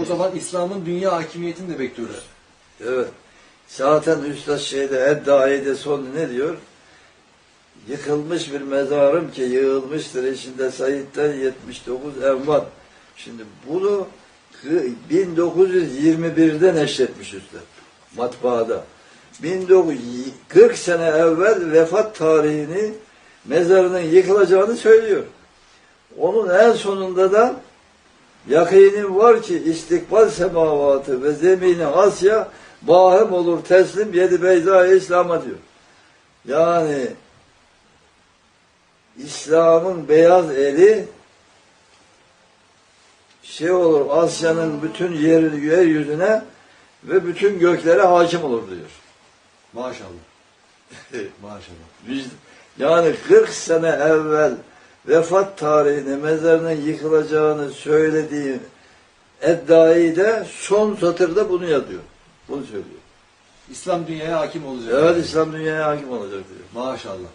O zaman İslam'ın dünya hakimiyetini de bekliyoruz. Evet. Zaten Üstad şeyde Eddaide sonu ne diyor? Yıkılmış bir mezarım ki yığılmıştır içinde Said'den 79 envat. Şimdi bunu 1921'de neşretmiş Üstad matbaada. 1940 sene evvel vefat tarihini mezarının yıkılacağını söylüyor. Onun en sonunda da yakinim var ki istikbal semavatı ve zemini Asya bahim olur teslim yedi beyza İslam'a diyor. Yani İslam'ın beyaz eli şey olur Asya'nın bütün yer, yeryüzüne ve bütün göklere hakim olur diyor. Maşallah. Maşallah. Biz- Yani 40 sene evvel vefat tarihini mezarının yıkılacağını söylediği Eddai de son satırda bunu yazıyor. Bunu söylüyor. İslam dünyaya hakim olacak. Evet İslam dünyaya hakim olacak diyor. Maşallah.